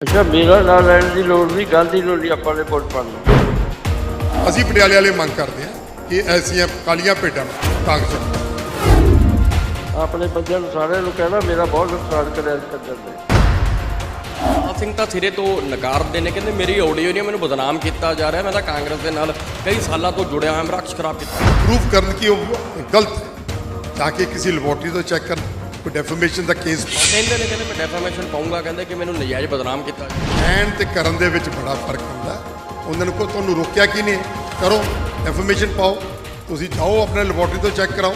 ਅੱਛਾ ਮੇਰਾ ਨਾਂ ਲੈਣ ਦੀ ਲੋੜ ਨਹੀਂ ਗਾਂਧੀ ਨੂੰ ਨਹੀਂ ਆਪਾਂ ਨੇ ਵੋਟ ਪਾਉਣੀ ਅਸੀਂ ਪਟਿਆਲੇ ਵਾਲੇ ਮੰਗ ਕਰਦੇ ਹਾਂ ਕਿ ਐਸੀਆਂ ਕਾਲੀਆਂ ਭੇਡਾਂ ਕਾਂਗਰਸ ਨੂੰ ਆਪਣੇ ਬੰਦਿਆਂ ਨੂੰ ਸਾਰਿਆਂ ਨੂੰ ਕਹਿਣਾ ਮੇਰਾ ਬਹੁਤ ਨੁਕਸਾਨ ਕਰਿਆ ਇਸ ਕੰਜਰ ਨੇ ਸਿੰਘ ਤਾਂ ਸਿਰੇ ਤੋਂ ਨਕਾਰਦੇ ਨੇ ਕਹਿੰਦੇ ਮੇਰੀ ਆਡੀਓ ਨਹੀਂ ਮੈਨੂੰ ਬਦਨਾਮ ਕੀਤਾ ਜਾ ਰਿਹਾ ਮੈਂ ਤਾਂ ਕਾਂਗਰਸ ਦੇ ਨਾਲ ਕਈ ਸਾਲਾਂ ਤੋਂ ਜੁੜਿਆ ਹੋਇਆ ਮੇਰਾ ਅਕਸ਼ ਖਰਾਬ ਕੀਤਾ। ਪ੍ਰੂਫ ਕਰਨ ਕਿ ਉਹ ਗਲਤ ਹੈ? ਤਾਂ ਕਿ ਕਿਸੇ ਲੈਬੋਰਟਰੀ ਤੋਂ ਚੈੱਕ ਕਰਨ। ਕੋਈ ਡੈਫਰਮੇਸ਼ਨ ਦਾ ਕੇਸ ਕਹਿੰਦੇ ਨੇ ਕਹਿੰਦੇ ਮੈਂ ਡੈਫਾਮੇਸ਼ਨ ਪਾਉਂਗਾ ਕਹਿੰਦੇ ਕਿ ਮੈਨੂੰ ਨਜਾਇਜ਼ ਬਦਨਾਮ ਕੀਤਾ ਰਿਹਾ। ਕਹਿਣ ਤੇ ਕਰਨ ਦੇ ਵਿੱਚ ਬੜਾ ਫ਼ਰਕ ਹੁੰਦਾ। ਉਹਨਾਂ ਨੂੰ ਕੋ ਤੁਹਾਨੂੰ ਰੋਕਿਆ ਕੀ ਨਹੀਂ? ਕਰੋ ਡੈਫਰਮੇਸ਼ਨ ਪਾਓ। ਤੁਸੀਂ ਜਾਓ ਆਪਣੇ ਲੈਬੋਰਟਰੀ ਤੋਂ ਚੈੱਕ ਕਰਾਓ।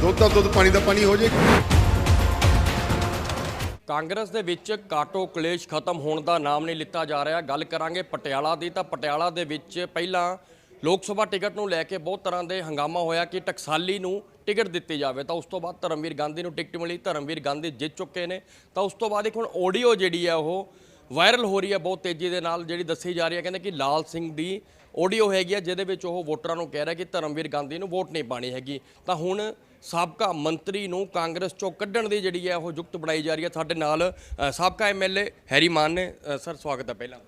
ਦੁੱਧ ਦਾ ਦੁੱਧ ਪਾਣੀ ਦਾ ਪਾਣੀ ਹੋ ਜਾਏਗਾ। ਕਾਂਗਰਸ ਦੇ ਵਿੱਚ ਕਾਟੋ ਕਲੇਸ਼ ਖਤਮ ਹੋਣ ਦਾ ਨਾਮ ਨਹੀਂ ਲਿੱਤਾ ਜਾ ਰਿਹਾ। ਗੱਲ ਕਰਾਂਗੇ ਪਟਿਆਲਾ ਦੀ। ਤਾਂ ਪਟਿਆਲਾ ਦੇ ਵਿੱਚ ਪਹਿਲਾਂ ਲੋਕ ਸਭਾ ਟਿਕਟ ਨੂੰ ਲੈ ਕੇ ਬਹੁਤ ਤਰ੍ਹਾਂ ਦੇ ਹੰਗਾਮਾ ਹੋਇਆ ਕਿ ਟਕਸਾਲੀ ਨੂੰ ਟਿਕਟ ਦਿੱਤੀ ਜਾਵੇ ਤਾਂ ਉਸ ਤੋਂ ਬਾਅਦ ਧਰਮਵੀਰ ਗਾਂਧੀ ਨੂੰ ਟਿਕਟ ਮਿਲੀ ਧਰਮਵੀਰ ਗਾਂਧੀ ਜਿੱਤ ਚੁੱਕੇ ਨੇ ਤਾਂ ਉਸ ਤੋਂ ਬਾਅਦ ਇੱਕ ਹੁਣ ਆਡੀਓ ਜਿਹੜੀ ਹੈ ਉਹ ਵਾਇਰਲ ਹੋ ਰਹੀ ਹੈ ਬਹੁਤ ਤੇਜ਼ੀ ਦੇ ਨਾਲ ਜਿਹੜੀ ਦੱਸੀ ਜਾ ਰਹੀ ਹੈ ਕਹਿੰਦੇ ਕਿ ਲਾਲ ਸਿੰਘ ਦੀ ਆਡੀਓ ਹੈਗੀ ਹੈ ਜਿਹਦੇ ਵਿੱਚ ਉਹ ਵੋਟਰਾਂ ਨੂੰ ਕਹਿ ਰਿਹਾ ਕਿ ਧਰਮਵੀਰ ਗਾਂਧੀ ਨੂੰ ਵੋਟ ਨਹੀਂ ਪਾਣੀ ਹੈਗੀ। ਤਾਂ ਹੁਣ ਸਾਬਕਾ ਮੰਤਰੀ ਨੂੰ ਕਾਂਗਰਸ ਚੋਂ ਕੱਢਣ ਦੀ ਜਿਹੜੀ ਹੈ ਉਹ ਯੁਕਤ ਬਣਾਈ ਜਾ ਰਹੀ ਹੈ ਸਾਡੇ ਨਾਲ ਅ, ਸਾਬਕਾ ਐਮਐਲਏ ਹੈਰੀ ਮਾਨ ਨੇ ਸਰ ਸਵਾਗਤ ਹੈ ਪਹਿਲਾਂ।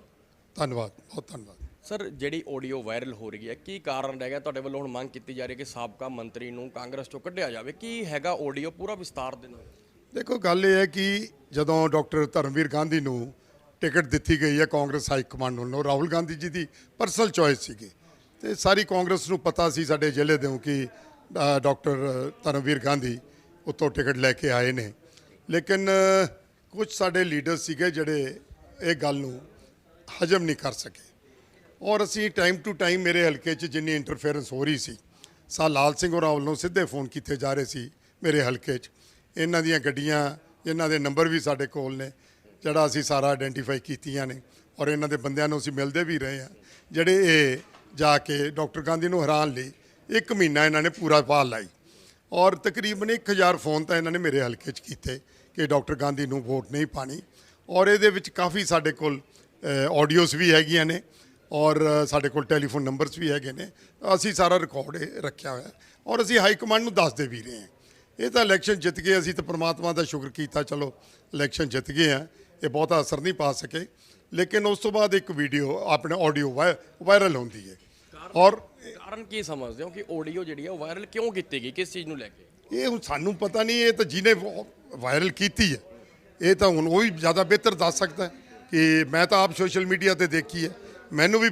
ਧੰਨਵਾਦ ਬਹੁਤ ਧੰਨਵਾਦ। ਸਰ ਜਿਹੜੀ ਆਡੀਓ ਵਾਇਰਲ ਹੋ ਰਹੀ ਹੈ ਕੀ ਕਾਰਨ ਰਹਿ ਗਿਆ? ਤੁਹਾਡੇ ਵੱਲੋਂ ਹੁਣ ਮੰਗ ਕੀਤੀ ਜਾ ਰਹੀ ਹੈ ਕਿ ਸਾਬਕਾ ਮੰਤਰੀ ਨੂੰ ਕਾਂਗਰਸ ਚੋਂ ਕੱਢਿਆ ਜਾਵੇ। ਕੀ ਹੈਗਾ ਆਡੀਓ ਪੂਰਾ ਵਿਸਤਾਰ ਦੇ ਨਾਲ? ਦੇਖੋ ਗੱਲ ਇਹ ਹੈ ਕਿ ਜਦੋਂ ਡਾਕਟਰ ਧਰਮਵੀਰ ਗਾਂਧੀ ਨੂੰ ਟਿਕਟ ਦਿੱਤੀ ਗਈ ਹੈ ਕਾਂਗਰਸ ਹਾਈ ਕਮਾਂਡ ਵੱਲੋਂ ਰਾਹੁਲ ਗਾਂਧੀ ਜੀ ਦੀ ਪਰਸਨਲ ਚੋਇਸ ਸੀਗੀ। ਤੇ ਸਾਰੀ ਕਾਂਗਰਸ ਨੂੰ ਪਤਾ ਸੀ ਸਾਡੇ ਜ਼ਿਲ੍ਹੇ ਦੇ ਕਿ ਅ, ਡਾਕਟਰ ਧਰਮਵੀਰ ਗਾਂਧੀ ਉੱਤੋਂ ਟਿਕਟ ਲੈ ਕੇ ਆਏ ਨੇ। ਲੇਕਿਨ ਕੁਝ ਸਾਡੇ ਲੀਡਰ ਸੀਗੇ ਜਿਹੜੇ ਇਹ ਗੱਲ ਨੂੰ ਹਜਮ ਨਹੀਂ ਕਰ ਸਕੇ। ਔਰ ਅਸੀਂ ਟਾਈਮ ਟੂ ਟਾਈਮ ਮੇਰੇ ਹਲਕੇ 'ਚ ਜਿੰਨੀ ਇੰਟਰਫੇਰੈਂਸ ਹੋ ਰਹੀ ਸੀ, ਸਾ ਲਾਲ ਸਿੰਘ ਹੋਰਾਂ ਵੱਲੋਂ ਸਿੱਧੇ ਫੋਨ ਕੀਤੇ ਜਾ ਰਹੇ ਸੀ ਮੇਰੇ ਹਲਕੇ 'ਚ। ਇਹਨਾਂ ਦੀਆਂ ਗੱਡੀਆਂ, ਇਹਨਾਂ ਦੇ ਨੰਬਰ ਵੀ ਸਾਡੇ ਕੋਲ ਨੇ, ਜਿਹੜਾ ਅਸੀਂ ਸਾਰਾ ਆਇਡੈਂਟੀਫਾਈ ਕੀਤੀਆਂ ਨੇ ਔਰ ਇਹਨਾਂ ਦੇ ਬੰਦਿਆਂ ਨੂੰ ਅਸੀਂ ਮਿਲਦੇ ਵੀ ਰਹੇ ਹਾਂ। ਜਿਹੜੇ ਇਹ ਜਾ ਕੇ ਡਾਕਟਰ ਗਾਂਧੀ ਨੂੰ ਹੈਰਾਨ ਲਈ, ਇੱਕ ਮਹੀਨਾ ਇਹਨਾਂ ਨੇ ਪੂਰਾ ਭਾਲ ਲਾਈ ਔਰ ਤਕਰੀਬਨ 1000 ਫੋਨ ਤਾਂ ਇਹਨਾਂ ਨੇ ਮੇਰੇ ਹਲਕੇ 'ਚ ਕੀਤੇ ਕਿ ਡਾਕਟਰ ਗਾਂਧੀ ਨੂੰ ਵੋਟ ਨਹੀਂ ਪਾਣੀ ਔਰ ਇਹਦੇ ਵਿੱਚ ਕਾਫੀ ਸਾਡੇ ਕੋਲ ਆਡੀਓਜ਼ ਵੀ ਹੈਗੀਆਂ ਨੇ ਔਰ ਸਾਡੇ ਕੋਲ ਟੈਲੀਫੋਨ ਨੰਬਰਸ ਵੀ ਹੈਗੇ ਨੇ। ਅਸੀਂ ਸਾਰਾ ਰਿਕਾਰਡ ਰੱਖਿਆ ਹੋਇਆ। ਔਰ ਅਸੀਂ ਹਾਈ ਕਮਾਂਡ ਨੂੰ ਦੱਸਦੇ ਵੀ ਰਹੇ ਹਾਂ। ਇਹ ਤਾਂ ਇਲੈਕਸ਼ਨ ਜਿੱਤ ਗਏ ਅਸੀਂ ਤਾਂ ਪ੍ਰਮਾਤਮਾ ਦਾ ਸ਼ੁਕਰ ਕੀਤਾ ਚਲੋ ਇਲੈਕਸ਼ਨ ਜਿੱਤ ਗਏ ਆ ਇਹ ਬਹੁਤਾ ਅਸਰ ਨਹੀਂ ਪਾ ਸਕੇ। ਲੇਕਿਨ ਉਸ ਤੋਂ ਬਾਅਦ ਇੱਕ ਵੀਡੀਓ ਆਪਣੇ ਆਡੀਓ ਵਾਇਰਲ ਹੁੰਦੀ ਹੈ। ਔਰ ਕਾਰਨ ਕੀ ਸਮਝਦੇ ਹੋ ਕਿ ਆਡੀਓ ਜਿਹੜੀ ਹੈ ਉਹ ਵਾਇਰਲ ਕਿਉਂ ਕੀਤੀ ਗਈ? ਕਿਸ ਚੀਜ਼ ਨੂੰ ਲੈ ਕੇ? ਇਹ ਹੁਣ ਸਾਨੂੰ ਪਤਾ ਨਹੀਂ ਇਹ ਤਾਂ ਜਿਹਨੇ ਵਾਇਰਲ ਕੀਤੀ ਹੈ। ਇਹ ਤਾਂ ਹੁਣ ਉਹ ਹੀ ਜ਼ਿਆਦਾ ਬਿਹਤਰ ਦੱਸ ਸਕਦਾ ਕਿ ਮੈਂ ਤਾਂ ਆਪ ਸੋਸ਼ਲ ਮੀਡੀਆ ਤੇ ਦੇਖੀ ਹੈ। ਮੈਨੂੰ ਵੀ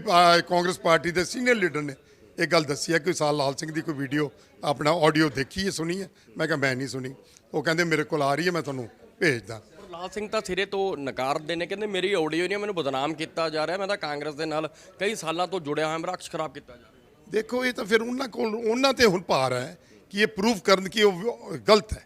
ਕਾਂਗਰਸ ਪਾਰਟੀ ਦੇ ਸੀਨੀਅਰ ਲੀਡਰ ਨੇ ਇਹ ਗੱਲ ਦੱਸੀ ਹੈ ਕਿ ਸਾਲ ਲਾਲ ਸਿੰਘ ਦੀ ਕੋਈ ਵੀਡੀਓ ਆਪਣਾ ਆਡੀਓ ਦੇਖੀ ਹੈ ਸੁਣੀ ਹੈ? ਮੈਂ ਕਿਹਾ ਮੈਂ ਨਹੀਂ ਸੁਣੀ। ਉਹ ਕਹਿੰਦੇ ਮੇਰੇ ਕੋਲ ਆ ਰਹੀ ਹੈ ਮੈਂ ਤੁਹਾਨੂੰ ਭੇਜਦਾ। ਲਾਲ ਸਿੰਘ ਤਾਂ ਸਿਰੇ ਤੋਂ ਨਕਾਰਦੇ ਨੇ। ਕਹਿੰਦੇ ਮੇਰੀ ਆਡੀਓ ਨਹੀਂ ਮੈਨੂੰ ਬਦਨਾਮ ਕੀਤਾ ਜਾ ਰਿਹਾ। ਮੈਂ ਤਾਂ ਕਾਂਗਰਸ ਦੇ ਨਾਲ ਕਈ ਸਾਲਾਂ ਤੋਂ ਜੁੜਿਆ ਹੋਇਆ ਮੇਰਾ ਅਕਸ਼ ਖਰਾਬ ਕੀਤਾ ਜਾ ਰਿਹਾ। ਦੇਖੋ ਇਹ ਤਾਂ ਫਿਰ ਉਹਨਾਂ ਕੋਲ ਉਹਨਾਂ ਤੇ ਹੁਣ ਭਾਰ ਹੈ ਕਿ ਇਹ ਪ੍ਰੂਫ ਕਰਨ ਕਿ ਉਹ ਗਲਤ ਹੈ।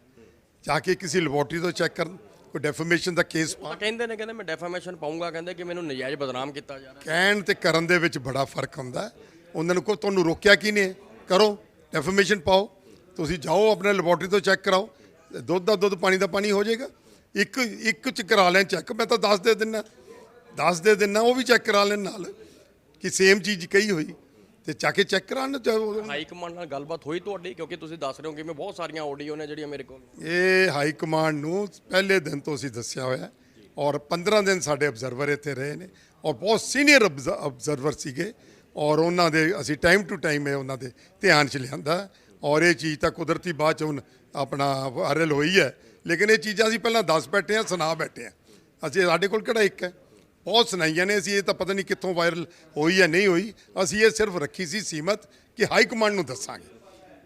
ਜਾ ਕੇ ਕਿਸੇ ਲੈਬੋਰਟਰੀ ਤੋਂ ਚੈੱਕ ਕਰਨ। ਕੋਈ ਡੈਫਰਮੇਸ਼ਨ ਦਾ ਕੇਸ ਤਾਂ ਕਹਿੰਦੇ ਨੇ ਕਹਿੰਦੇ ਮੈਂ ਡੈਫਾਮੇਸ਼ਨ ਪਾਉਂਗਾ ਕਹਿੰਦੇ ਕਿ ਮੈਨੂੰ ਨਜਾਇਜ਼ ਬਦਨਾਮ ਕੀਤਾ ਜਾ ਰਿਹਾ। ਕਹਿਣ ਤੇ ਕਰਨ ਦੇ ਵਿੱਚ ਬੜਾ ਫ਼ਰਕ ਹੁੰਦਾ। ਉਹਨਾਂ ਨੂੰ ਕੋ ਤੁਹਾਨੂੰ ਰੋਕਿਆ ਕੀ ਨੇ? ਕਰੋ ਡੈਫਰਮੇਸ਼ਨ ਪਾਓ। ਤੁਸੀਂ ਜਾਓ ਆਪਣੇ ਲੈਬੋਰਟਰੀ ਤੋਂ ਚੈੱਕ ਕਰਾਓ। ਦੁੱਧ ਦਾ ਦੁੱਧ ਪਾਣੀ ਦਾ ਪਾਣੀ ਹੋ ਜਾਏਗਾ। ਇੱਕ ਇੱਕ ਚ ਕਰਾ ਲੈਣ ਚੈੱਕ ਮੈਂ ਤਾਂ ਦੱਸ ਦੇ ਦਿੰਨਾ। ਦੱਸ ਦੇ ਦਿੰਨਾ ਉਹ ਵੀ ਚੈੱਕ ਕਰਾ ਲੈਣ ਨਾਲ ਕਿ ਸੇਮ ਚੀਜ਼ ਕਹੀ ਹੋਈ। ਤੇ ਚੱਕ ਕੇ ਚੈੱਕ ਕਰਾਉਣ ਚਾਹੋ ਹਾਈ ਕਮਾਂਡ ਨਾਲ ਗੱਲਬਾਤ ਹੋਈ ਤੁਹਾਡੀ? ਕਿਉਂਕਿ ਤੁਸੀਂ ਦੱਸ ਰਹੇ ਹੋ ਕਿ ਮੈਂ ਬਹੁਤ ਸਾਰੀਆਂ ਆਡੀਓ ਨੇ ਜਿਹੜੀਆਂ ਮੇਰੇ ਕੋਲ ਇਹ ਹਾਈ ਕਮਾਂਡ ਨੂੰ ਪਹਿਲੇ ਦਿਨ ਤੋਂ ਅਸੀਂ ਦੱਸਿਆ ਹੋਇਆ ਹੈ ਔਰ 15 ਦਿਨ ਸਾਡੇ ਆਬਜ਼ਰਵਰ ਇੱਥੇ ਰਹੇ ਨੇ ਔਰ ਬਹੁਤ ਸੀਨੀਅਰ ਆਬਜ਼ਰਵਰ ਸੀਗੇ ਔਰ ਉਹਨਾਂ ਦੇ ਅਸੀਂ ਟਾਈਮ ਟੂ ਟਾਈਮ ਇਹ ਉਹਨਾਂ ਦੇ ਧਿਆਨ ਚ ਲਿਆਂਦਾ। ਔਰ ਇਹ ਚੀਜ਼ ਤਾਂ ਕੁਦਰਤੀ ਬਾਅਦ ਚ ਹੁਣ ਆਪਣਾ ਵਾਇਰਲ ਹੋਈ ਹੈ ਲੇਕਿਨ ਇਹ ਚੀਜ਼ਾਂ ਅਸੀਂ ਪਹਿਲਾਂ ਦੱਸ ਬੈਠੇ ਹਾਂ ਸੁਣਾ ਬੈਠੇ ਹਾਂ। ਅਸੀਂ ਸਾਡੇ ਕੋਲ ਕਿਹੜਾ ਇੱਕ ਹੈ? ਬਹੁਤ ਸੁਣਾਈਆਂ ਨੇ ਅਸੀਂ ਇਹ ਤਾਂ ਪਤਾ ਨਹੀਂ ਕਿੱਥੋਂ ਵਾਇਰਲ ਹੋਈ ਹੈ ਨਹੀਂ ਹੋਈ। ਅਸੀਂ ਇਹ ਸਿਰਫ ਰੱਖੀ ਸੀ ਸੀਮਤ ਕਿ ਹਾਈ ਕਮਾਂਡ ਨੂੰ ਦੱਸਾਂਗੇ।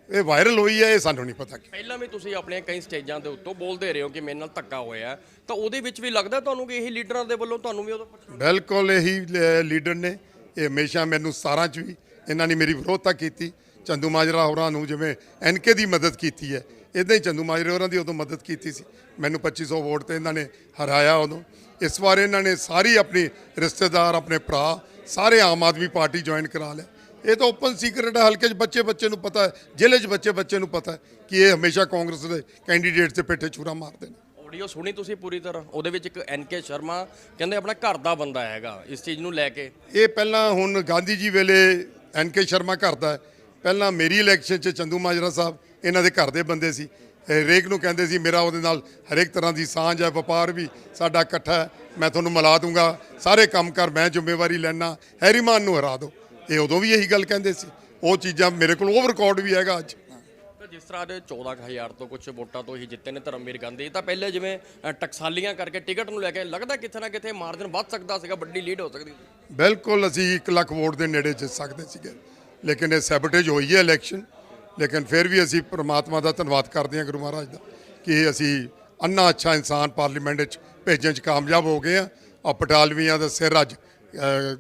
ਇਹ ਵਾਇਰਲ ਹੋਈ ਹੈ ਇਹ ਸਾਨੂੰ ਨਹੀਂ ਪਤਾ ਪਹਿਲਾਂ ਵੀ ਤੁਸੀਂ ਆਪਣੀਆਂ ਕਈ ਸਟੇਜਾਂ ਦੇ ਉੱਤੋਂ ਬੋਲਦੇ ਰਹੇ ਹੋ ਕਿ ਮੇਰੇ ਨਾਲ ਧੱਕਾ ਹੋਇਆ। ਤਾਂ ਉਹਦੇ ਵਿੱਚ ਵੀ ਲੱਗਦਾ ਤੁਹਾਨੂੰ ਕਿ ਇਹ ਲੀਡਰਾਂ ਦੇ ਵੱਲੋਂ ਤੁਹਾਨੂੰ ਵੀ ਉਹਦਾ ਪੁੱਛਣਾ ਬਿਲਕੁਲ ਇਹੀ ਲੀਡਰ ਨੇ। ਇਹ ਹਮੇਸ਼ਾ ਮੈਨੂੰ 17 ਚ ਵੀ ਇਹਨਾਂ ਨੇ ਮੇਰੀ ਵਿਰੋਧਤਾ ਕੀਤੀ। ਚੰਦੂ ਮਾਜਰਾ ਹੋਰਾਂ ਨੂੰ ਜਿਵੇਂ ਐਨਕੇ ਦੀ ਮਦਦ ਕੀਤੀ ਹੈ ਇਦਾਂ ਹੀ ਚੰਦੂ ਮਾਜਰੇ ਹੋਰਾਂ ਦੀ ਉਦੋਂ ਮਦਦ ਕੀਤੀ ਸੀ। ਮੈਨੂੰ 2500 ਵੋਟ ਤੇ ਇਹਨਾਂ ਨੇ ਹਰਾਇਆ ਉਦੋਂ। ਇਸ ਵਾਰ ਇਹਨਾਂ ਨੇ ਸਾਰੀ ਆਪਣੀ ਰਿਸ਼ਤੇਦਾਰ ਆਪਣੇ ਭਰਾ ਸਾਰੇ ਆਮ ਆਦਮੀ ਪਾਰਟੀ ਜੁਆਇਨ ਕਰਾ ਲਿਆ। ਇਹ ਤਾਂ ਓਪਨ ਸੀਕ੍ਰੇਟ ਹੈ ਹਲਕੇ 'ਚ ਬੱਚੇ ਬੱਚੇ ਨੂੰ ਪਤਾ ਹੈ ਜ਼ਿਲ੍ਹੇ 'ਚ ਬੱਚੇ ਬੱਚੇ ਨੂੰ ਪਤਾ ਹੈ ਕਿ ਇਹ ਹਮੇਸ਼ਾ ਕਾਂਗਰਸ ਦੇ ਕੈਂਡੀਡੇਟ ਤੇ ਪਿੱਠੇ ਛੁਰਾ ਮਾਰਦੇ ਨੇ। ਆਡੀਓ ਸੁਣੀ ਤੁਸੀਂ ਪੂਰੀ ਤਰ੍ਹਾਂ? ਉਹਦੇ ਵਿੱਚ ਇੱਕ ਐਨਕੇ ਸ਼ਰਮਾ ਕਹਿੰਦੇ ਆਪਣਾ ਘਰ ਦਾ ਬੰਦਾ ਹੈਗਾ ਇਸ ਚੀਜ਼ ਨੂੰ ਲੈ ਕੇ। ਇਹ ਪਹਿਲਾਂ ਹੁਣ ਗਾਂਧੀ ਜੀ ਵੇਲੇ ਐਨ ਕੇ ਸ਼ਰਮਾ ਕਰਦਾ ਪਹਿਲਾਂ ਮੇਰੀ ਇਲੈਕਸ਼ਨ 'ਚ ਚੰਦੂ ਮਾਜਰਾ ਸਾਹਿਬ ਇਹਨਾਂ ਦੇ ਘਰ ਦੇ ਬੰਦੇ ਸੀ। ਹਰੇਕ ਨੂੰ ਕਹਿੰਦੇ ਸੀ ਮੇਰਾ ਉਹਦੇ ਨਾਲ ਹਰੇਕ ਤਰ੍ਹਾਂ ਦੀ ਸਾਂਝ ਹੈ ਵਪਾਰ ਵੀ ਸਾਡਾ ਇਕੱਠਾ ਹੈ ਮੈਂ ਤੁਹਾਨੂੰ ਮਿਲਾ ਦੂੰਗਾ। ਸਾਰੇ ਕੰਮ ਕਰ ਮੈਂ ਜ਼ਿੰਮੇਵਾਰੀ ਲੈਣਾ ਹੈਰੀਮਾਨ ਨੂੰ ਹਰਾ ਦਿਓ ਇਹ ਉਦੋਂ ਵੀ ਇਹੀ ਗੱਲ ਕਹਿੰਦੇ ਸੀ। ਉਹ ਚੀਜ਼ਾਂ ਮੇਰੇ ਕੋਲ ਓਵਰ ਰਿਕਾਰਡ ਵੀ ਹੈਗਾ ਅੱਜ। ਜਿਸ ਤਰ੍ਹਾਂ ਦੇ 14000 ਤੋਂ ਕੁਝ ਵੋਟਾਂ ਤੋਂ ਹੀ ਜਿੱਤੇ ਨੇ ਧਰਮਵੀਰ ਗਾਂਧੀ ਤਾਂ ਪਹਿਲੇ ਜਿਵੇਂ ਟਕਸਾਲੀਆਂ ਕਰਕੇ ਟਿਕਟ ਨੂੰ ਲੈ ਕੇ ਲੱਗਦਾ ਕਿਤੇ ਨਾ ਕਿਤੇ ਮਾਰਜਨ ਵੱਧ ਸਕਦਾ ਸੀਗਾ ਵੱਡੀ ਲੀਡ ਹੋ ਸਕਦੀ ਸੀ। ਬਿਲਕੁਲ ਅਸੀਂ 1 ਲੱਖ ਵੋਟ ਦੇ ਨੇੜੇ ਜਿੱਤ ਸਕਦੇ ਸੀਗੇ। ਲੇਕਿਨ ਇਹ ਸੈਬਟੇਜ ਹੋਈ ਹੈ ਇਲੈਕਸ਼ਨ ਲੇਕਿਨ ਫਿਰ ਵੀ ਅਸੀਂ ਪ੍ਰਮਾਤਮਾ ਦਾ ਧੰਨਵਾਦ ਕਰਦੇ ਹਾਂ ਗੁਰੂ ਮਹਾਰਾਜ ਦਾ ਕਿ ਅਸੀਂ ਅੰਨਾ ਅੱਛਾ ਇਨਸਾਨ ਪਾਰਲੀਮੈਂਟ ਵਿੱਚ ਭੇਜਣ 'ਚ ਕਾਮਯਾਬ ਹੋ ਗਏ ਆ ਆ ਪਟਾਲਵੀਆਂ ਦਾ ਸਿਰ ਅੱਜ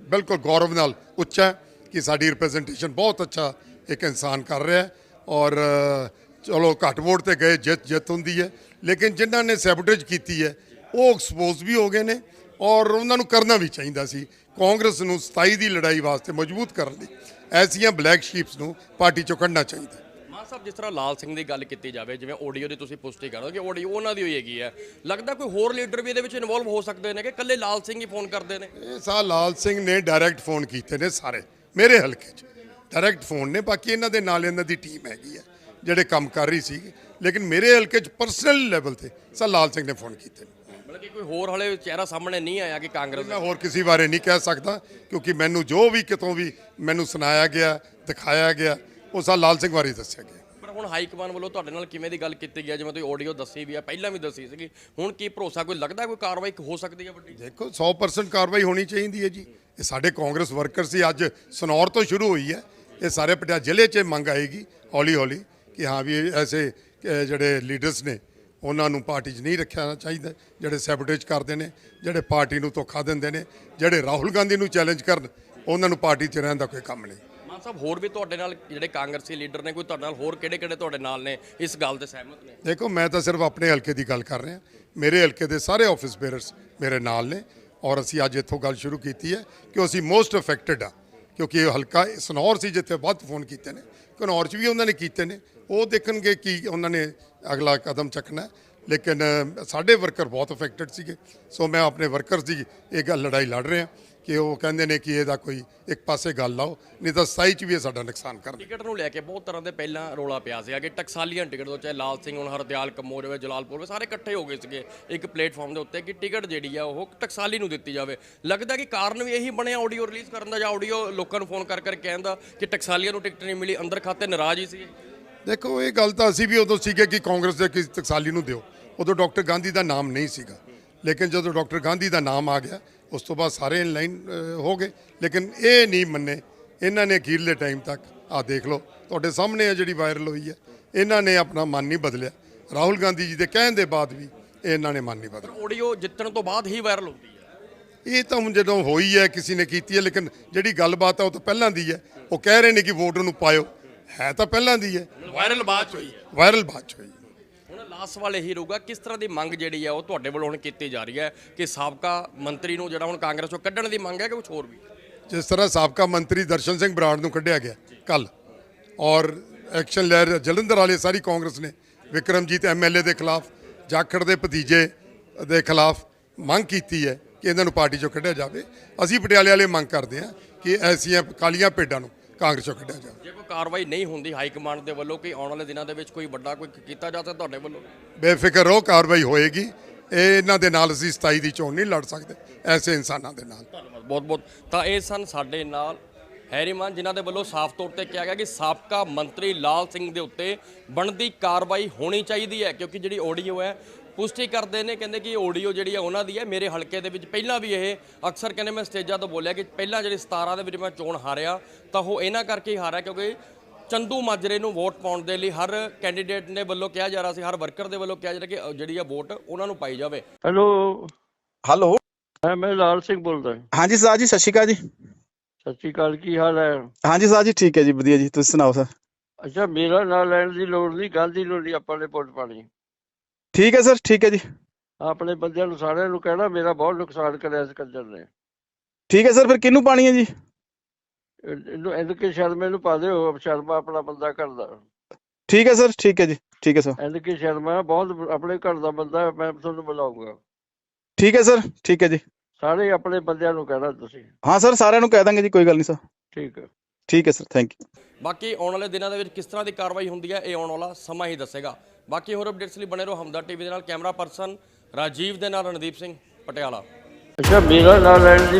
ਬਿਲਕੁਲ ਗੌਰਵ ਨਾਲ ਉੱਚਾ ਕਿ ਸਾਡੀ ਰਿਪਰੈਜ਼ੈਂਟੇਸ਼ਨ ਬਹੁਤ ਅੱਛਾ ਇੱਕ ਇਨਸਾਨ ਕਰ ਰਿਹਾ ਔਰ ਚਲੋ ਘੱਟ ਵੋਟ ਤੇ ਗਏ, ਜਿੱਤ ਜਿੱਤ ਹੁੰਦੀ ਹੈ। ਲੇਕਿਨ ਜਿਨ੍ਹਾਂ ਨੇ ਸੈਬੋਟੇਜ ਕੀਤੀ ਹੈ, ਉਹ ਐਕਸਪੋਜ਼ ਵੀ ਹੋ ਗਏ ਨੇ। ਔਰ ਉਹਨਾਂ ਨੂੰ ਕਰਨਾ ਵੀ ਚਾਹੀਦਾ ਸੀ। ਕਾਂਗਰਸ ਨੂੰ 27 ਦੀ ਲੜਾਈ ਵਾਸਤੇ ਮਜ਼ਬੂਤ ਕਰਨ ਲਈ ਐਸੀਆਂ ਬਲੈਕ ਸ਼ੀਪਸ ਨੂੰ ਪਾਰਟੀ ਚੋਂ ਕੱਢਣਾ ਚਾਹੀਦਾ। ਮਾਨ ਸਾਹਿਬ ਜਿਸ ਤਰ੍ਹਾਂ ਲਾਲ ਸਿੰਘ ਦੀ ਗੱਲ ਕੀਤੀ ਜਾਵੇ ਜਿਵੇਂ ਆਡੀਓ ਦੀ ਤੁਸੀਂ ਪੁਸ਼ਟੀ ਕਰੋ ਕਿ ਆਡੀਓ ਉਹਨਾਂ ਦੀ ਹੋਈ ਹੈਗੀ ਹੈ। ਲੱਗਦਾ ਕੋਈ ਹੋਰ ਲੀਡਰ ਵੀ ਇਹਦੇ ਵਿੱਚ ਇਨਵੋਲਵ ਹੋ ਸਕਦੇ ਨੇ ਕਿ ਇਕੱਲੇ ਲਾਲ ਸਿੰਘ ਹੀ ਫੋਨ ਕਰਦੇ ਨੇ? ਇਹ ਸਾਹ ਲਾਲ ਸਿੰਘ ਨੇ ਡਾਇਰੈਕਟ ਫੋਨ ਕੀਤੇ ਨੇ ਸਾਰੇ ਮੇਰੇ ਹਲਕੇ 'ਚ। ਡਾਇਰੈਕਟ ਫੋਨ ਨੇ ਬਾਕੀ ਇਹਨਾਂ ਦੇ ਨਾਲ ਇਹਨਾਂ ਦੀ ਟੀਮ ਹੈਗੀ ਹੈ ਜਿਹੜੇ ਕੰਮ ਕਰ ਰਹੀ ਸੀ। ਲੇਕਿਨ ਮੇਰੇ ਹਲਕੇ 'ਚ ਪਰਸਨਲ ਲੈਵਲ ਤੇ ਸਰ ਲਾਲ ਸਿੰਘ ਨੇ ਫੋਨ ਕੀਤੇ ਨੇ। ਮਤਲਬ ਕਿ ਕੋਈ ਹੋਰ ਹਲੇ ਚਿਹਰਾ ਸਾਹਮਣੇ ਨਹੀਂ ਆਇਆ ਕਿ ਕਾਂਗਰਸ ਮੈਂ ਹੋਰ ਕਿਸੇ ਬਾਰੇ ਨਹੀਂ ਕਹਿ ਸਕਦਾ ਕਿਉਂਕਿ ਮੈਨੂੰ ਜੋ ਵੀ ਕਿਤੋਂ ਵੀ ਮੈਨੂੰ ਸੁਣਾਇਆ ਗਿਆ ਦਿਖਾਇਆ ਗਿਆ ਉਹ ਸਾ ਲਾਲ ਸਿੰਘ ਬਾਰੇ ਦੱਸਿਆ ਗਿਆ। ਪਰ ਹੁਣ ਹਾਈ ਕਮਾਨ ਵੱਲੋਂ ਤੁਹਾਡੇ ਨਾਲ ਕਿਵੇਂ ਦੀ ਗੱਲ ਕੀਤੀ ਗਈ ਹੈ? ਜਿਵੇਂ ਤੁਸੀਂ ਆਡੀਓ ਦੱਸੀ ਵੀ ਹੈ ਪਹਿਲਾਂ ਵੀ ਦੱਸੀ ਸੀਗੀ। ਹੁਣ ਕੀ ਭਰੋਸਾ ਕੋਈ ਲੱਗਦਾ ਕੋਈ ਕਾਰਵਾਈ ਹੋ ਸਕਦੀ ਹੈ ਵੱਡੀ? ਦੇਖੋ 100% ਕਾਰਵਾਈ ਹੋਣੀ ਚਾਹੀਦੀ ਹੈ ਜੀ। ਇਹ ਸਾਡੇ ਕਾਂਗਰਸ ਵਰਕਰ ਸੀ ਅੱਜ ਸਨੌਰ ਤੋਂ ਸ਼ੁਰੂ ਹੋਈ ਹੈ। ਇਹ ਸਾਰੇ ਪਟਿਆ ਜ਼ਿਲ੍ਹੇ 'ਚ ਮੰਗ ਆਏਗੀ ਹੌਲੀ ਹੌਲੀ ਕਿ ਹਾਂ ਵੀ ਇਹ ਐਸੇ ਅਹ, ਜਿਹੜੇ ਲੀਡਰਸ ਨੇ ਉਹਨਾਂ ਨੂੰ ਪਾਰਟੀ 'ਚ ਨਹੀਂ ਰੱਖਿਆ ਚਾਹੀਦਾ ਜਿਹੜੇ ਸੈਬੋਟੇਜ ਕਰਦੇ ਨੇ ਜਿਹੜੇ ਪਾਰਟੀ ਨੂੰ ਧੋਖਾ ਦਿੰਦੇ ਨੇ ਜਿਹੜੇ ਰਾਹੁਲ ਗਾਂਧੀ ਨੂੰ ਚੈਲੰਜ ਕਰਨ ਉਹਨਾਂ ਨੂੰ ਪਾਰਟੀ 'ਚ ਰਹਿਣ ਦਾ ਕੋਈ ਕੰਮ ਨਹੀਂ। ਮਾਨ ਸਾਹਿਬ ਹੋਰ ਵੀ ਤੁਹਾਡੇ ਨਾਲ ਜਿਹੜੇ ਕਾਂਗਰਸੀ ਲੀਡਰ ਨੇ ਕੋਈ ਤੁਹਾਡੇ ਨਾਲ ਹੋਰ ਕਿਹੜੇ ਕਿਹੜੇ ਤੁਹਾਡੇ ਨਾਲ ਨੇ ਇਸ ਗੱਲ ਤੇ ਸਹਿਮਤ ਨੇ? ਦੇਖੋ ਮੈਂ ਤਾਂ ਸਿਰਫ ਆਪਣੇ ਹਲਕੇ ਦੀ ਗੱਲ ਕਰ ਰਿਹਾ। ਮੇਰੇ ਹਲਕੇ ਦੇ ਸਾਰੇ ਆਫਿਸ ਬੇਅਰਸ ਮੇਰੇ ਨਾਲ ਨੇ ਔਰ ਅਸੀਂ ਅੱਜ ਇੱਥੋਂ ਗੱਲ ਸ਼ੁਰੂ ਕੀਤੀ ਹੈ ਕਿ ਅਸੀਂ ਮੋਸਟ ਅਫੈਕਟਡ ਆ। ਕਿਉਂਕਿ ਇਹ ਹਲਕਾ ਸਨੌਰ ਸੀ ਜਿੱਥੇ ਵੱਧ ਫੋਨ ਕੀਤੇ ਨੇ ਘਨੌਰ 'ਚ ਵੀ ਉਹਨਾਂ ਨੇ ਕੀਤੇ ਨੇ। ਉਹ ਦੇਖਣਗੇ ਕਿ ਉਹਨਾਂ ਨੇ ਅਗਲਾ ਕਦਮ ਚੱਕਣਾ ਲੇਕਿਨ ਸਾਡੇ ਵਰਕਰ ਬਹੁਤ ਅਫੈਕਟਡ ਸੀਗੇ। ਸੋ ਮੈਂ ਆਪਣੇ ਵਰਕਰਸ ਦੀ ਇਹ ਗੱਲ ਲੜਾਈ ਲੜ ਰਿਹਾ ਕਿ ਉਹ ਕਹਿੰਦੇ ਨੇ ਕਿ ਇਹਦਾ ਕੋਈ ਇੱਕ ਪਾਸੇ ਗੱਲ ਲਾਓ, ਨਹੀਂ ਤਾਂ ਸਹੀ 'ਚ ਵੀ ਇਹ ਸਾਡਾ ਨੁਕਸਾਨ ਕਰਨਗੇ ਟਿਕਟ ਨੂੰ ਲੈ ਕੇ ਬਹੁਤ ਤਰ੍ਹਾਂ ਦੇ ਪਹਿਲਾਂ ਰੋਲਾ ਪਿਆ ਸੀਗਾ ਕਿ ਟਕਸਾਲੀਆਂ ਟਿਕਟ ਤੋਂ, ਚਾਹੇ ਲਾਲ ਸਿੰਘ ਹੁਣ, ਹਰਦਿਆਲ ਕੰਮੋਰ ਹੋਵੇ, ਜਲਾਲਪੁਰ ਹੋਵੇ, ਸਾਰੇ ਇਕੱਠੇ ਹੋ ਗਏ ਸੀਗੇ ਇੱਕ ਪਲੇਟਫਾਰਮ ਦੇ ਉੱਤੇ ਕਿ ਟਿਕਟ ਜਿਹੜੀ ਆ ਉਹ ਟਕਸਾਲੀ ਨੂੰ ਦਿੱਤੀ ਜਾਵੇ। ਲੱਗਦਾ ਕਿ ਕਾਰਨ ਵੀ ਇਹੀ ਬਣਿਆ ਆਡੀਓ ਰਿਲੀਜ਼ ਕਰਨ ਦਾ ਜਾਂ ਆਡੀਓ ਲੋਕਾਂ ਨੂੰ ਫੋਨ ਕਰ ਕਰ ਕਹਿੰਦਾ ਕਿ ਟਕਸਾਲੀਆਂ ਨੂੰ ਟਿਕਟ ਨਹੀਂ ਮਿਲੀ, ਅੰਦਰ ਖਾਤੇ ਨਾਰਾਜ਼ ਹੀ ਸੀਗੇ। ਦੇਖੋ ਇਹ ਗੱਲ ਤਾਂ ਅਸੀਂ ਵੀ ਉਦੋਂ ਸੀਗੇ ਕਿ ਕਾਂਗਰਸ ਦੇ ਕਿਸੇ ਟਕਸਾਲੀ ਨੂੰ ਦਿਓ। ਉਦੋਂ ਡਾਕਟਰ ਗਾਂਧੀ ਦਾ ਨਾਮ ਨਹੀਂ ਸੀਗਾ। ਲੇਕਿਨ ਜਦੋਂ ਡਾਕਟਰ ਗਾਂਧੀ ਦਾ ਨਾਮ ਆ ਗਿਆ ਉਸ ਤੋਂ ਬਾਅਦ ਸਾਰੇ ਇਨ ਲਾਈਨ ਹੋ ਗਏ। ਲੇਕਿਨ ਇਹ ਨਹੀਂ ਮੰਨੇ। ਇਹਨਾਂ ਨੇ ਅਖੀਰਲੇ ਟਾਈਮ ਤੱਕ ਆ ਦੇਖ ਲਓ ਤੁਹਾਡੇ ਸਾਹਮਣੇ ਆ ਜਿਹੜੀ ਵਾਇਰਲ ਹੋਈ ਹੈ ਇਹਨਾਂ ਨੇ ਆਪਣਾ ਮਨ ਨਹੀਂ ਬਦਲਿਆ। ਰਾਹੁਲ ਗਾਂਧੀ ਜੀ ਦੇ ਕਹਿਣ ਦੇ ਬਾਅਦ ਵੀ ਇਹਨਾਂ ਨੇ ਮਨ ਨਹੀਂ ਬਦਲਿਆ। ਆਡੀਓ ਜਿੱਤਣ ਤੋਂ ਬਾਅਦ ਹੀ ਵਾਇਰਲ ਹੁੰਦੀ ਹੈ। ਇਹ ਤਾਂ ਹੁਣ ਜਦੋਂ ਹੋਈ ਹੈ ਕਿਸੇ ਨੇ ਕੀਤੀ ਹੈ ਲੇਕਿਨ ਜਿਹੜੀ ਗੱਲਬਾਤ ਹੈ ਉਹ ਤਾਂ ਪਹਿਲਾਂ ਦੀ ਹੈ। ਉਹ ਕਹਿ ਰਹੇ ਨੇ ਕਿ ਵੋਟ ਨੂੰ ਪਾਇਓ। ਹੈ ਤਾਂ ਪਹਿਲਾਂ ਦੀ ਹੈ। ਵਾਇਰਲ ਬਾਅਦ ਚ ਹੋਈ ਹੈ। ਵਾਇਰਲ ਬਾਅਦ 'ਚ ਹੋਈ ਹੁਣ ਲਾਸਟ ਵਾਲੇ ਹੀ ਰਹੂਗਾ। ਕਿਸ ਤਰ੍ਹਾਂ ਦੀ ਮੰਗ ਜਿਹੜੀ ਹੈ ਉਹ ਤੁਹਾਡੇ ਵੱਲੋਂ ਹੁਣ ਕੀਤੀ ਜਾ ਰਹੀ ਹੈ ਕਿ ਸਾਬਕਾ ਮੰਤਰੀ ਨੂੰ ਜਿਹੜਾ ਹੁਣ ਕਾਂਗਰਸ ਚੋਂ ਕੱਢਣ ਦੀ ਮੰਗ ਹੈ ਕਿ ਕੁਝ ਹੋਰ ਵੀ? ਜਿਸ ਤਰ੍ਹਾਂ ਸਾਬਕਾ ਮੰਤਰੀ ਦਰਸ਼ਨ ਸਿੰਘ ਬਰਾੜ ਨੂੰ ਕੱਢਿਆ ਗਿਆ ਕੱਲ ਔਰ ਐਕਸ਼ਨ ਲਹਿਰ ਜਲੰਧਰ ਵਾਲੇ ਸਾਰੀ ਕਾਂਗਰਸ ਨੇ ਵਿਕਰਮਜੀਤ ਐਮਐਲਏ ਦੇ ਖਿਲਾਫ ਜਾਖੜ ਦੇ ਭਤੀਜੇ ਦੇ ਖਿਲਾਫ ਮੰਗ ਕੀਤੀ ਹੈ ਕਿ ਇਹਨਾਂ ਨੂੰ ਪਾਰਟੀ ਚੋਂ ਕੱਢਿਆ ਜਾਵੇ। ਅਸੀਂ ਪਟਿਆਲੇ ਵਾਲੇ ਮੰਗ ਕਰਦੇ ਹਾਂ ਕਿ ਐਸੀਆਂ ਕਾਲੀਆਂ ਭੇਡਾਂ ਨੂੰ ਕਾਂਗਰਸ ਚੋਂ ਕੱਢਿਆ ਜਾਵੇ। ਜੇ ਕੋਈ ਕਾਰਵਾਈ ਨਹੀਂ ਹੁੰਦੀ ਹਾਈ ਕਮਾਂਡ ਦੇ ਵੱਲੋਂ ਕਿ ਆਉਣ ਵਾਲੇ ਦਿਨਾਂ ਦੇ ਵਿੱਚ ਕੋਈ ਵੱਡਾ ਕੋਈ ਕੀਤਾ ਜਾ ਸਕਦਾ ਤੁਹਾਡੇ ਵੱਲੋਂ? ਬੇਫਿਕਰ ਰਹੋ ਕਾਰਵਾਈ ਹੋਏਗੀ। ਇਹ ਇਹਨਾਂ ਦੇ ਨਾਲ ਅਸੀਂ 27 ਦੀ ਚੋਣ ਨਹੀਂ ਲੜ ਸਕਦੇ ਐਸੇ ਇਨਸਾਨਾਂ ਦੇ ਨਾਲ। ਧੰਨਵਾਦ ਬਹੁਤ ਬਹੁਤ। ਤਾਂ ਇਹ ਸਨ ਸਾਡੇ ਨਾਲ ਹੈਰੀਮਾਨ ਜਿਨ੍ਹਾਂ ਦੇ ਵੱਲੋਂ ਸਾਫ਼ ਤੌਰ ਤੇ ਕਿਹਾ ਗਿਆ ਕਿ ਸਾਬਕਾ ਮੰਤਰੀ ਲਾਲ ਸਿੰਘ ਦੇ ਉੱਤੇ ਬਣਦੀ ਕਾਰਵਾਈ ਹੋਣੀ ਚਾਹੀਦੀ ਹੈ ਕਿਉਂਕਿ ਜਿਹੜੀ ਆਡੀਓ ਹੈ ਪੁਸ਼ਟੀ ਕਰਦੇ ਨੇ ਕਹਿੰਦੇ ਕਿ ਆਡੀਓ ਜਿਹੜੀ ਹੈ ਉਹਨਾਂ ਦੀ ਹੈ ਮੇਰੇ ਹਲਕੇ ਦੇ ਵਿੱਚ ਪਹਿਲਾਂ ਵੀ ਇਹ ਅਕਸਰ ਕਹਿੰਦੇ ਮੈਂ ਸਟੇਜਾਂ ਤੋਂ ਬੋਲਿਆ ਕਿ ਪਹਿਲਾਂ ਜਿਹੜੀ 17 ਦੇ ਵਿੱਚ ਮੈਂ ਚੋਣ ਹਾਰਿਆ ਤਾਂ ਉਹ ਇਹਨਾਂ ਕਰਕੇ ਹੀ ਹਾਰਿਆ ਕਿਉਂਕਿ ਚੰਦੂ ਮਾਜਰੇ ਨੂੰ ਵੋਟ ਪਾਉਣ ਦੇ ਲਈ ਹਰ ਕੈਂਡੀਡੇਟ ਨੇ ਵੱਲੋਂ ਕਿਹਾ ਜਾ ਰਿਹਾ ਸੀ ਹਰ ਵਰਕਰ ਦੇ ਵੱਲੋਂ ਕਿਹਾ ਜਾ ਰਿਹਾ ਕਿ ਜਿਹੜੀ ਆ ਵੋਟ ਉਹਨਾਂ ਨੂੰ ਪਾਈ ਜਾਵੇ। ਹੈਲੋ ਹੈਲੋ ਹਾਂ ਮੈਂ ਲਾਲ ਸਿੰਘ ਬੋਲਦਾ। ਹਾਂਜੀ ਸਰ ਜੀ ਸਤਿ ਸ਼੍ਰੀ ਅਕਾਲ ਜੀ। ਸਤਿ ਸ਼੍ਰੀ ਅਕਾਲ ਕੀ ਹਾਲ ਹੈ? ਹਾਂਜੀ ਸਰ ਜੀ ਠੀਕ ਹੈ ਜੀ ਵਧੀਆ ਜੀ ਤੁਸੀਂ ਸੁਣਾਓ ਸਰ ਅੱਛਾ ਮੇਰਾ ਨਾਂ ਲੈਣ ਦੀ ਲੋੜ ਨਹੀਂ ਗਾਂਧੀ ਨਹੀਂ ਆਪਾਂ ਨੇ ਵੋਟ ਪਾਣੀ ਠੀਕ ਹੈ ਸਰ ਠੀਕ ਹੈ ਜੀ। ਆਪਣੇ ਬੰਦਿਆਂ ਨੂੰ ਸਾਰਿਆਂ ਨੂੰ ਕਹਿਣਾ ਮੇਰਾ ਬਹੁਤ ਨੁਕਸਾਨ ਕਰਿਆ ਇਸ ਕੰਜਰ ਨੇ। ਠੀਕ ਹੈ ਸਰ ਫਿਰ ਕਿਹਨੂੰ ਪਾਣੀ ਹੈ ਜੀ? ਇਹ- ਇਹਨੂੰ ਐਨ ਕੇ ਸ਼ਰਮੇ ਨੂੰ ਪਾ ਦਿਓ ਸ਼ਰਮਾ ਆਪਣਾ ਬੰਦਾ ਕਰਦਾ ਠੀਕ ਹੈ ਸਰ ਠੀਕ ਹੈ ਜੀ ਠੀਕ ਹੈ ਸਰ। ਐਨ ਕੇ ਸ਼ਰਮਾ ਬਹੁਤ ਆਪਣੇ ਘਰ ਦਾ ਬੰਦਾ ਹੈ, ਮੈਂ ਤੁਹਾਨੂੰ ਬੁਲਾਉਂਗਾ ਠੀਕ ਹੈ ਸਰ ਠੀਕ ਹੈ ਜੀ। ਸਾਰੇ ਆਪਣੇ ਬੰਦਿਆਂ ਨੂੰ ਕਹਿਣਾ ਤੁਸੀਂ। ਹਾਂ ਸਰ ਸਾਰਿਆਂ ਨੂੰ ਕਹਿ ਦਾਂਗੇ ਜੀ ਕੋਈ ਗੱਲ ਨਹੀਂ ਸਰ। ਠੀਕ ਹੈ। ਠੀਕ ਹੈ ਸਰ ਥੈਂਕ ਯੂ ਬਾਕੀ ਆਉਣ ਵਾਲੇ ਦਿਨਾਂ ਦੇ ਵਿੱਚ ਕਿਸ ਤਰ੍ਹਾਂ ਦੀ ਕਾਰਵਾਈ ਹੁੰਦੀ ਹੈ ਇਹ ਆਉਣ ਵਾਲਾ ਸਮਾਂ ਹੀ ਦੱਸੇਗਾ। ਬਾਕੀ ਹੋਰ ਅਪਡੇਟਸ ਲਈ ਬਣੇ ਰਹੋ ਹਮਦਰ ਟੀਵੀ ਦੇ ਨਾਲ ਕੈਮਰਾ ਪਰਸਨ ਰਾਜੀਵ ਦੇ ਨਾਲ ਰਣਦੀਪ ਸਿੰਘ ਪਟਿਆਲਾ। ਅੱਛਾ, ਮੇਰਾ ਨਾਂ ਲੈਣ ਦੀ